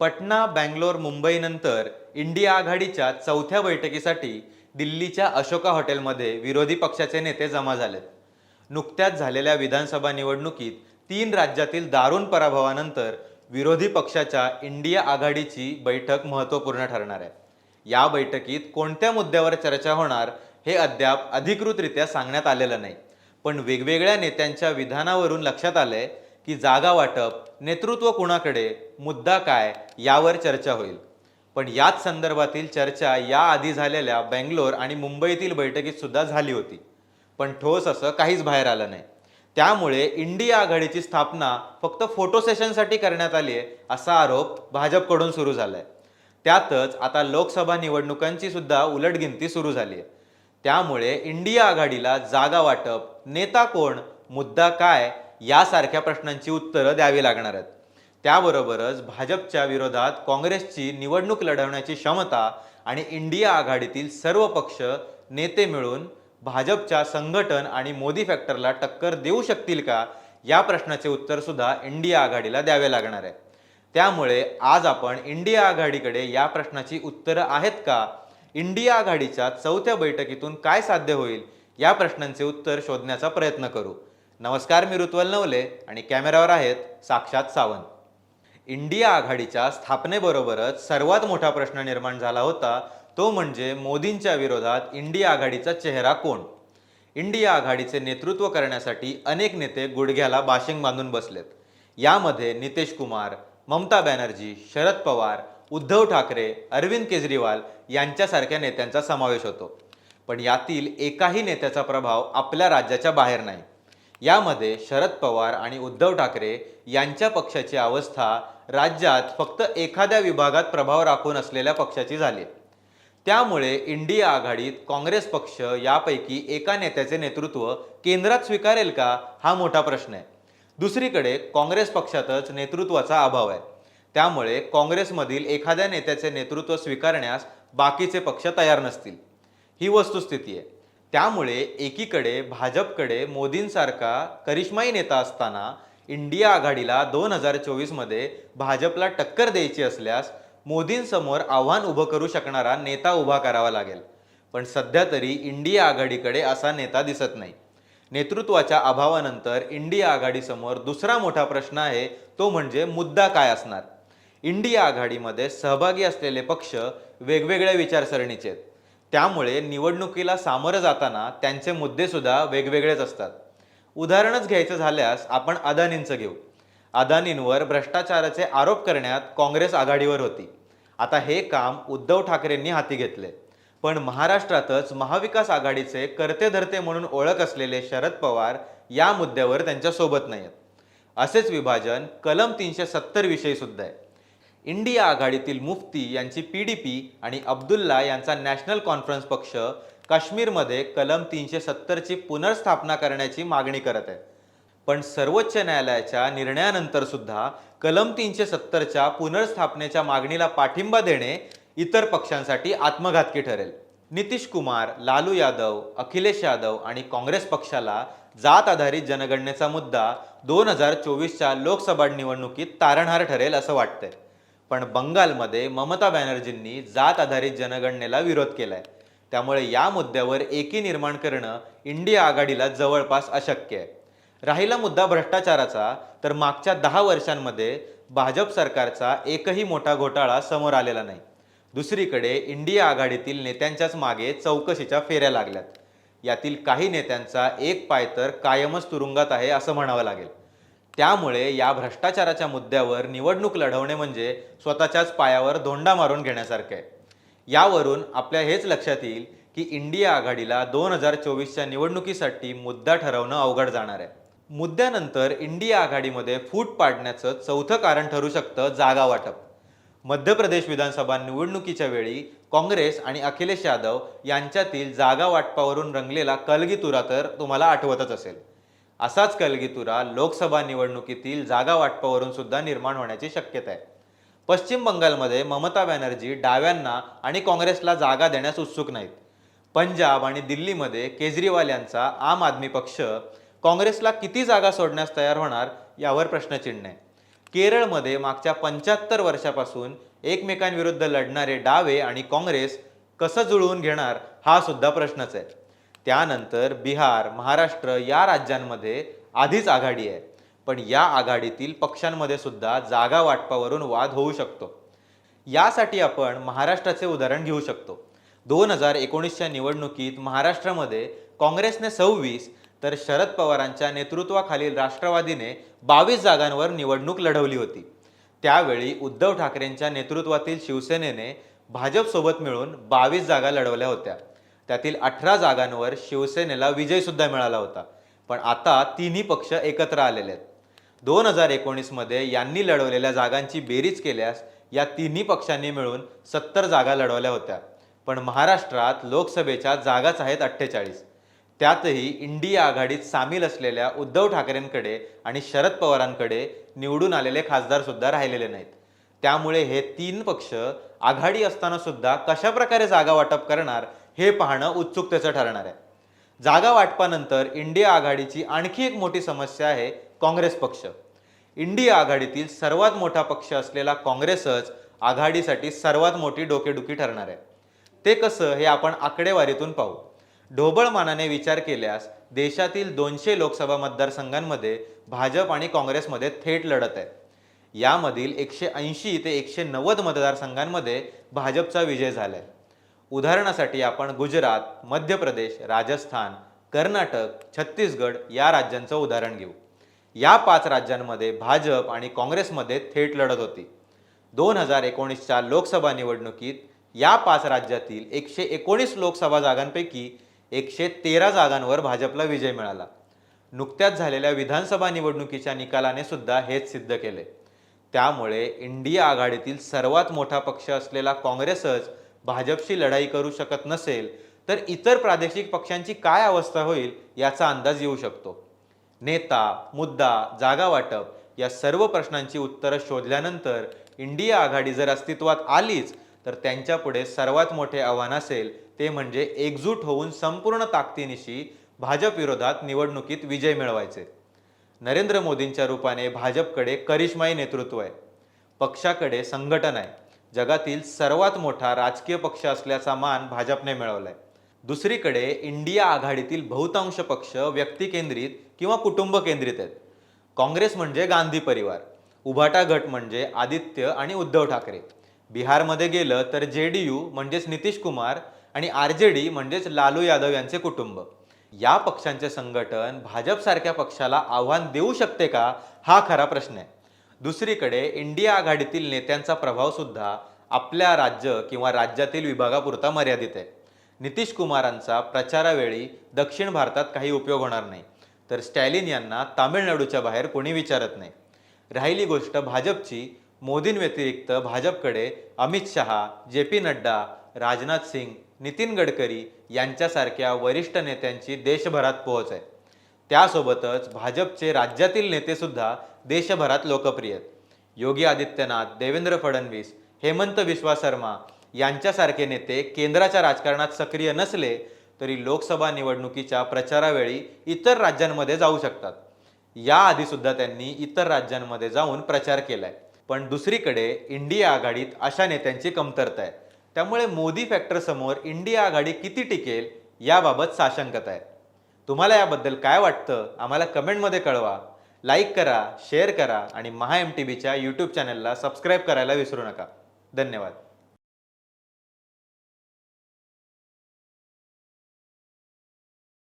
Patna Bangalore मुंबईनंतर India आघाडीच्या चौथ्या बैठकीसाठी दिल्लीच्या अशोका हॉटेलमध्ये विरोधी पक्षाचे नेते जमा झालेत. नुकत्याच झालेल्या विधानसभा निवडणुकीत तीन राज्यातील दारुण पराभवानंतर विरोधी पक्षाच्या इंडिया आघाडीची बैठक महत्त्वपूर्ण ठरणार आहे. या बैठकीत कोणत्या मुद्द्यावर चर्चा होणार हे अद्याप अधिकृतरित्या सांगण्यात आलेलं नाही. पण वेगवेगळ्या नेत्यांच्या विधानावरून लक्षात आलंय की जागा वाटप नेतृत्व कुणाकडे मुद्दा काय यावर चर्चा होईल. पण याच संदर्भातील चर्चा याआधी झालेल्या बेंगलोर आणि मुंबईतील बैठकीत सुद्धा झाली होती. पण ठोस असं काहीच बाहेर आलं नाही. त्यामुळे इंडिया आघाडीची स्थापना फक्त फोटो सेशनसाठी करण्यात आली आहे असा आरोप भाजपकडून सुरू झालाय. त्यातच आता लोकसभा निवडणुकांची सुद्धा उलटगिनती सुरू झाली आहे. त्यामुळे इंडिया आघाडीला जागा वाटप नेता कोण मुद्दा काय यासारख्या प्रश्नांची उत्तरं द्यावी लागणार आहेत. त्याबरोबरच भाजपच्या विरोधात काँग्रेसची निवडणूक लढवण्याची क्षमता आणि इंडिया आघाडीतील सर्व पक्ष नेते मिळून भाजपच्या संघटन आणि मोदी फॅक्टरला टक्कर देऊ शकतील का या प्रश्नाचे उत्तर सुद्धा इंडिया आघाडीला द्यावे लागणार आहे त्यामुळे आज आपण इंडिया आघाडीकडे या प्रश्नाची उत्तरं आहेत का इंडिया आघाडीच्या चौथ्या बैठकीतून काय साध्य होईल या प्रश्नांचे उत्तर शोधण्याचा प्रयत्न करू. नमस्कार मी ऋत्वल नवले आणि कॅमेऱ्यावर आहेत साक्षात सावंत. इंडिया आघाडीच्या स्थापनेबरोबरच सर्वात मोठा प्रश्न निर्माण झाला होता तो म्हणजे मोदींच्या विरोधात इंडिया आघाडीचा चेहरा कोण? इंडिया आघाडीचे नेतृत्व करण्यासाठी अनेक नेते गुडघ्याला बाशिंग बांधून बसलेत. यामध्ये नितेश कुमार ममता बॅनर्जी शरद पवार उद्धव ठाकरे अरविंद केजरीवाल यांच्यासारख्या नेत्यांचा समावेश होतो. पण यातील एकाही नेत्याचा प्रभाव आपल्या राज्याच्या बाहेर नाही. यामध्ये शरद पवार आणि उद्धव ठाकरे यांच्या पक्षाची अवस्था राज्यात फक्त एखाद्या विभागात प्रभाव राखून असलेल्या पक्षाची झाली. त्यामुळे इंडिया आघाडीत काँग्रेस पक्ष यापैकी एका नेत्याचे नेतृत्व केंद्रात स्वीकारेल का हा मोठा प्रश्न आहे. दुसरीकडे काँग्रेस पक्षातच नेतृत्वाचा अभाव आहे. त्यामुळे काँग्रेसमधील एखाद्या नेत्याचे नेतृत्व स्वीकारण्यास बाकीचे पक्ष तयार नसतील. ही वस्तुस्थिती आहे. त्यामुळे एकीकडे भाजपकडे मोदींसारखा करिश्माई नेता असताना इंडिया आघाडीला दोन हजार चोवीसमध्ये भाजपला टक्कर द्यायची असल्यास मोदींसमोर आव्हान उभं करू शकणारा नेता उभा करावा लागेल. पण सध्या तरी इंडिया आघाडीकडे असा नेता दिसत नाही. नेतृत्वाच्या अभावानंतर इंडिया आघाडीसमोर दुसरा मोठा प्रश्न आहे तो म्हणजे मुद्दा काय असणार? इंडिया आघाडीमध्ये सहभागी असलेले पक्ष वेगवेगळ्या विचारसरणीचे आहेत. त्यामुळे निवडणुकीला सामोरं जाताना त्यांचे मुद्देसुद्धा वेगवेगळेच असतात. उदाहरणच घ्यायचं झाल्यास आपण अदानींचं घेऊ. अदानींवर भ्रष्टाचाराचे आरोप करण्यात काँग्रेस आघाडीवर होती. आता हे काम उद्धव ठाकरेंनी हाती घेतले. पण महाराष्ट्रातच महाविकास आघाडीचे करते धरते म्हणून ओळख असलेले शरद पवार या मुद्द्यावर त्यांच्यासोबत नाहीत असेच विभाजन कलम तीनशे सत्तर विषयी सुद्धा आहे. इंडिया आघाडीतील मुफ्ती यांची पी डी पी आणि अब्दुल्ला यांचा नॅशनल कॉन्फरन्स पक्ष काश्मीरमध्ये कलम तीनशे सत्तरची पुनर्स्थापना करण्याची मागणी करत आहे. पण सर्वोच्च न्यायालयाच्या निर्णयानंतर सुद्धा कलम तीनशे सत्तरच्या पुनर्स्थापनेच्या मागणीला पाठिंबा देणे इतर पक्षांसाठी आत्मघातकी ठरेल. नितीश कुमार लालू यादव अखिलेश यादव आणि काँग्रेस पक्षाला जात आधारित जनगणनेचा मुद्दा दोन हजार चोवीसच्या लोकसभा निवडणुकीत तारणहार ठरेल असं वाटतंय. पण बंगालमध्ये ममता बॅनर्जींनी जात आधारित जनगणनेला विरोध केलाय. त्यामुळे या मुद्द्यावर एकी निर्माण करणं इंडिया आघाडीला जवळपास अशक्य आहे. राहिला मुद्दा भ्रष्टाचाराचा तर मागच्या दहा वर्षांमध्ये भाजप सरकारचा एकही मोठा घोटाळा समोर आलेला नाही. दुसरीकडे इंडिया आघाडीतील नेत्यांच्याच मागे चौकशीच्या फेऱ्या लागल्यात. यातील काही नेत्यांचा एक पाय तर कायमच तुरुंगात आहे असं म्हणावं लागेल. त्यामुळे या भ्रष्टाचाराच्या मुद्द्यावर निवडणूक लढवणे म्हणजे स्वतःच्याच पायावर धोंडा मारून घेण्यासारखं आहे. यावरून आपल्या हेच लक्षात येईल की इंडिया आघाडीला दोन हजार चोवीसच्या निवडणुकीसाठी मुद्दा ठरवणं अवघड जाणार आहे. मुद्द्यानंतर इंडिया आघाडीमध्ये फूट पाडण्याचं चौथं कारण ठरू शकतं जागा वाटप. मध्य प्रदेश विधानसभा निवडणुकीच्या वेळी काँग्रेस आणि अखिलेश यादव यांच्यातील जागा वाटपावरून रंगलेला कलगीतुरा तर तुम्हाला आठवतच असेल. असाच कलगीतुरा लोकसभा निवडणुकीतील जागा वाटपावरून सुद्धा निर्माण होण्याची शक्यता आहे. पश्चिम बंगालमध्ये ममता बॅनर्जी डाव्यांना आणि काँग्रेसला जागा देण्यास उत्सुक नाहीत. पंजाब आणि दिल्लीमध्ये केजरीवाल यांचा आम आदमी पक्ष काँग्रेसला किती जागा सोडण्यास तयार होणार यावर प्रश्नचिन्ह आहे. केरळमध्ये मागच्या पंच्याहत्तर वर्षापासून एकमेकांविरुद्ध लढणारे डावे आणि काँग्रेस कसं जुळवून घेणार हा सुद्धा प्रश्नच आहे. त्यानंतर बिहार महाराष्ट्र या राज्यांमध्ये आधीच आघाडी आहे. पण या आघाडीतील पक्षांमध्ये सुद्धा जागा वाटपावरून वाद होऊ शकतो. यासाठी आपण महाराष्ट्राचे उदाहरण घेऊ शकतो. दोन हजार एकोणीसच्या निवडणुकीत महाराष्ट्रामध्ये काँग्रेसने सव्वीस तर शरद पवारांच्या नेतृत्वाखालील राष्ट्रवादीने बावीस जागांवर निवडणूक लढवली होती. त्यावेळी उद्धव ठाकरेंच्या नेतृत्वातील शिवसेनेने भाजपसोबत मिळून बावीस जागा लढवल्या होत्या. त्यातील अठरा जागांवर शिवसेनेला विजय सुद्धा मिळाला होता. पण आता तिन्ही पक्ष एकत्र आलेले आहेत. दोन हजार एकोणीसमध्ये यांनी लढवलेल्या जागांची बेरीज केल्यास या तिन्ही पक्षांनी मिळून सत्तर जागा लढवल्या होत्या. पण महाराष्ट्रात लोकसभेच्या जागाच आहेत अठ्ठेचाळीस. त्यातही इंडिया आघाडीत सामील असलेल्या उद्धव ठाकरेंकडे आणि शरद पवारांकडे निवडून आलेले खासदार सुद्धा राहिलेले नाहीत. त्यामुळे हे तीन पक्ष आघाडी असताना सुद्धा कशा प्रकारे जागा वाटप करणार हे पाहणं उत्सुकतेचं ठरणार आहे. जागा वाटपानंतर इंडिया आघाडीची आणखी एक मोठी समस्या आहे काँग्रेस पक्ष. इंडिया आघाडीतील सर्वात मोठा पक्ष असलेला काँग्रेसच आघाडीसाठी सर्वात मोठी डोकेडुकी ठरणार आहे. ते कसं हे आपण आकडेवारीतून पाहू. ढोबळमानाने विचार केल्यास देशातील दोनशे लोकसभा मतदारसंघांमध्ये भाजप आणि काँग्रेसमध्ये थेट लढत आहे. यामधील एकशे ऐंशी ते एकशे नव्वद मतदारसंघांमध्ये भाजपचा विजय झालाय. उदाहरणासाठी आपण गुजरात मध्य प्रदेश राजस्थान कर्नाटक छत्तीसगड या राज्यांचं उदाहरण घेऊ. या पाच राज्यांमध्ये भाजप आणि काँग्रेसमध्ये थेट लढत होती. दोन हजार एकोणीसच्या लोकसभा निवडणुकीत या पाच राज्यातील एकशे एकोणीस लोकसभा जागांपैकी एकशे तेरा जागांवर भाजपला विजय मिळाला. नुकत्याच झालेल्या विधानसभा निवडणुकीच्या निकालाने सुद्धा हेच सिद्ध केले. त्यामुळे इंडिया आघाडीतील सर्वात मोठा पक्ष असलेला काँग्रेसच भाजपशी लढाई करू शकत नसेल तर इतर प्रादेशिक पक्षांची काय अवस्था होईल याचा अंदाज येऊ शकतो. नेता मुद्दा जागा वाटप या सर्व प्रश्नांची उत्तरं शोधल्यानंतर इंडिया आघाडी जर अस्तित्वात आलीच तर त्यांच्यापुढे सर्वात मोठे आव्हान असेल ते म्हणजे एकजूट होऊन संपूर्ण ताकदीनिशी भाजप विरोधात निवडणुकीत विजय मिळवायचे. नरेंद्र मोदींच्या रूपाने भाजपकडे करिश्माई नेतृत्व आहे. पक्षाकडे संघटन आहे. जगातील सर्वात मोठा राजकीय पक्ष असल्याचा मान भाजपने मिळवलाय. दुसरीकडे इंडिया आघाडीतील बहुतांश पक्ष व्यक्तिकेंद्रित किंवा कुटुंब केंद्रित आहेत. काँग्रेस म्हणजे गांधी परिवार उभाटा गट म्हणजे आदित्य आणि उद्धव ठाकरे. बिहारमध्ये गेलं तर जे डी यू म्हणजेच नितीश कुमार आणि आर जे डी म्हणजेच लालू यादव यांचे कुटुंब. या पक्षांचे संघटन भाजपसारख्या पक्षाला आव्हान देऊ शकते का? हा खरा प्रश्न आहे. दुसरीकडे इंडिया आघाडीतील नेत्यांचा प्रभाव सुद्धा आपल्या राज्य किंवा राज्यातील विभागापुरता मर्यादित आहे. नितीश कुमारांचा प्रचारावेळी दक्षिण भारतात काही उपयोग होणार नाही. तर स्टॅलिन यांना तामिळनाडूच्या बाहेर कोणी विचारत नाही. राहिली गोष्ट भाजपची. मोदींव्यतिरिक्त भाजपकडे अमित शहा जे पी नड्डा राजनाथ सिंग नितीन गडकरी यांच्यासारख्या वरिष्ठ नेत्यांची देशभरात पोहोच आहे. त्यासोबतच भाजपचे राज्यातील नेतेसुद्धा देशभरात लोकप्रिय आहेत. योगी आदित्यनाथ देवेंद्र फडणवीस हेमंत विश्वा शर्मा यांच्यासारखे नेते केंद्राच्या राजकारणात सक्रिय नसले तरी लोकसभा निवडणुकीच्या प्रचारावेळी इतर राज्यांमध्ये जाऊ शकतात. याआधी सुद्धा त्यांनी इतर राज्यांमध्ये जाऊन प्रचार केलाय. पण दुसरीकडे इंडिया आघाडीत अशा नेत्यांची कमतरता आहे. त्यामुळे मोदी फॅक्टर समोर इंडिया आघाडी किती टिकेल याबाबत साशंकता आहे. तुम्हाला याबद्दल काय वाटतं? आम्हाला कमेंटमध्ये कळवा. लाईक करा शेअर करा आणि महा एम टी बीच्या यूट्यूब चॅनलला सबस्क्राईब करायला विसरू नका. धन्यवाद.